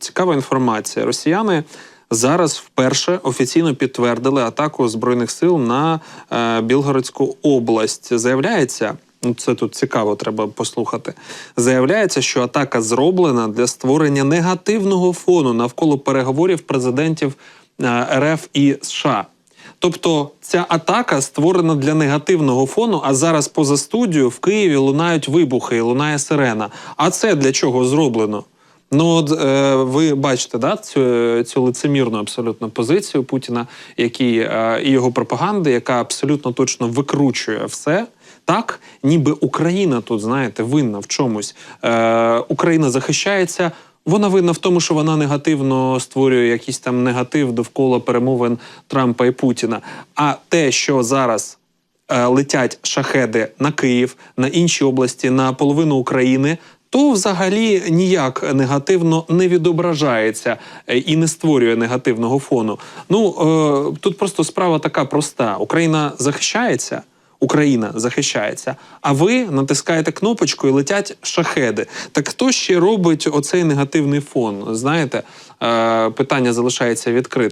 цікава інформація. Росіяни зараз вперше офіційно підтвердили атаку збройних сил на е, Білгородську область. Заявляється. Ну, це тут цікаво, треба послухати. Заявляється, що атака зроблена для створення негативного фону навколо переговорів президентів е, РФ і США. Тобто ця атака створена для негативного фону, а зараз поза студією в Києві лунають вибухи, лунає сирена. А це для чого зроблено? Ну, от е, ви бачите, да, цю, цю лицемірну абсолютно позицію Путіна, який, е, і його пропаганди, яка абсолютно точно викручує все. Так, ніби Україна тут, знаєте, винна в чомусь. Е, Україна захищається. Вона винна в тому, що вона негативно створює якийсь там негатив довкола перемовин Трампа і Путіна. А те, що зараз е, летять шахеди на Київ, на інші області, на половину України. То взагалі ніяк негативно не відображається е, і не створює негативного фону. Ну е, тут просто справа така проста: Україна захищається, Україна захищається, а ви натискаєте кнопочку і летять шахеди. Так хто ще робить оцей негативний фон? Знаєте, е, питання залишається відкритим.